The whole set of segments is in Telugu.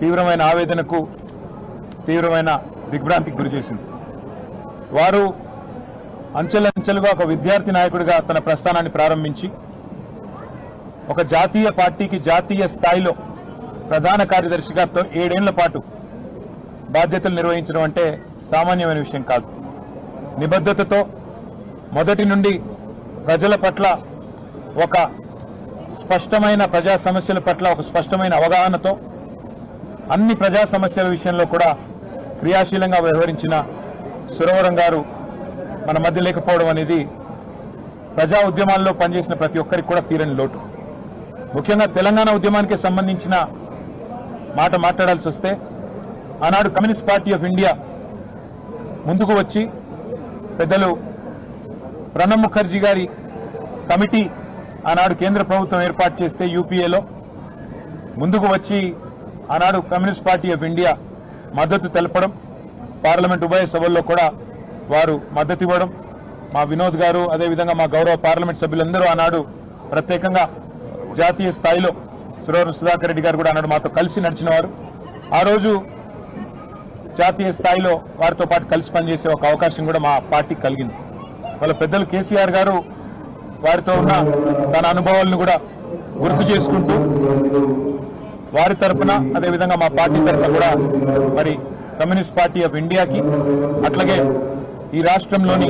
తీవ్రమైన ఆవేదనకు తీవ్రమైన దిగ్భ్రాంతికి గురి చేసింది. వారు అంచెలంచెలుగా ఒక విద్యార్థి నాయకుడిగా తన ప్రస్థానాన్ని ప్రారంభించి ఒక జాతీయ పార్టీకి జాతీయ స్థాయిలో ప్రధాన కార్యదర్శిగా ఏడేళ్ళ పాటు బాధ్యతలు నిర్వహించడం అంటే సామాన్యమైన విషయం కాదు. నిబద్ధతతో మొదటి నుండి ప్రజల పట్ల ఒక స్పష్టమైన ప్రజా సమస్యల పట్ల ఒక స్పష్టమైన అవగాహనతో అన్ని ప్రజా సమస్యల విషయంలో కూడా క్రియాశీలంగా వ్యవహరించిన సురవరం గారు మన మధ్య లేకపోవడం అనేది ప్రజా ఉద్యమాల్లో పనిచేసిన ప్రతి ఒక్కరికి కూడా తీరని లోటు. ముఖ్యంగా తెలంగాణ ఉద్యమానికి సంబంధించిన మాట మాట్లాడాల్సి వస్తే ఆనాడు కమ్యూనిస్ట్ పార్టీ ఆఫ్ ఇండియా ముందుకు వచ్చి పెద్దలు ప్రణబ్ ముఖర్జీ గారి కమిటీ ఆనాడు కేంద్ర ప్రభుత్వం ఏర్పాటు చేస్తే యూపీఏలో ముందుకు వచ్చి ఆనాడు కమ్యూనిస్ట్ పార్టీ ఆఫ్ ఇండియా మద్దతు తెలపడం పార్లమెంట్ ఉభయ సభల్లో కూడా వారు మద్దతు ఇవ్వడం మా వినోద్ గారు అదేవిధంగా మా గౌరవ పార్లమెంట్ సభ్యులందరూ ఆనాడు ప్రత్యేకంగా జాతీయ స్థాయిలో సురవరం సుధాకర్ రెడ్డి గారు కూడా ఆనాడు మాతో కలిసి నడిచిన వారు ఆ రోజు జాతీయ స్థాయిలో వారితో పాటు కలిసి పనిచేసే ఒక అవకాశం కూడా మా పార్టీకి కలిగింది. వాళ్ళ పెద్దలు కేసీఆర్ గారు వారితో ఉన్న తన అనుభవాలను కూడా గుర్తు చేసుకుంటూ వారి తరపున అదేవిధంగా మా పార్టీ తరఫున కూడా మరి కమ్యూనిస్ట్ పార్టీ ఆఫ్ ఇండియాకి అట్లాగే ఈ రాష్ట్రంలోని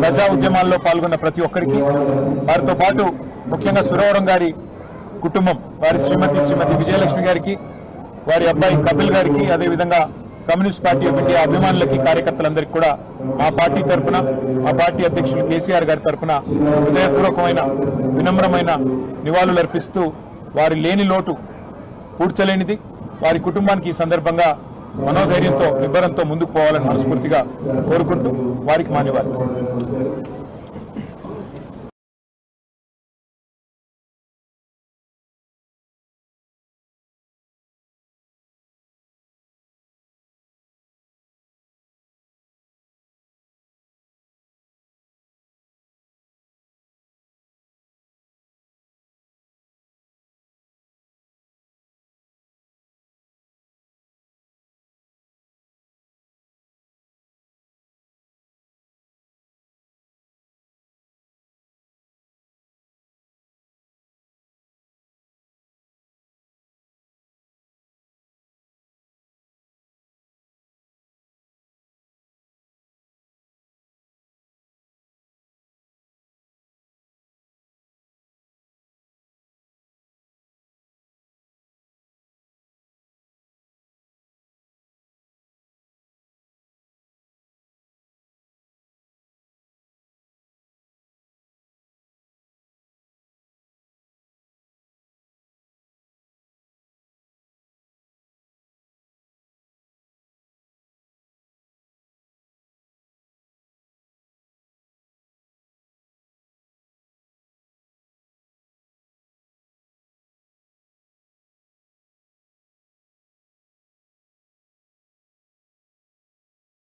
ప్రజా ఉద్యమాల్లో పాల్గొన్న ప్రతి ఒక్కరికి వారితో పాటు ముఖ్యంగా సురవరం గారి కుటుంబం వారి శ్రీమతి శ్రీమతి విజయలక్ష్మి గారికి వారి అబ్బాయి కపిల్ గారికి అదేవిధంగా కమ్యూనిస్ట్ పార్టీ ఆఫ్ ఇండియా అభిమానులకి కార్యకర్తలందరికీ కూడా మా పార్టీ తరపున మా పార్టీ అధ్యక్షులు కేసీఆర్ గారి తరపున హృదయపూర్వకమైన వినమ్రమైన నివాళులు అర్పిస్తూ వారి లేని లోటు పూడ్చలేనిది వారి కుటుంబానికి ఈ సందర్భంగా మనోధైర్యంతో నిబ్బరంతో ముందుకు పోవాలని మనస్ఫూర్తిగా కోరుకుంటూ వారికి మాన్యవాదాలు.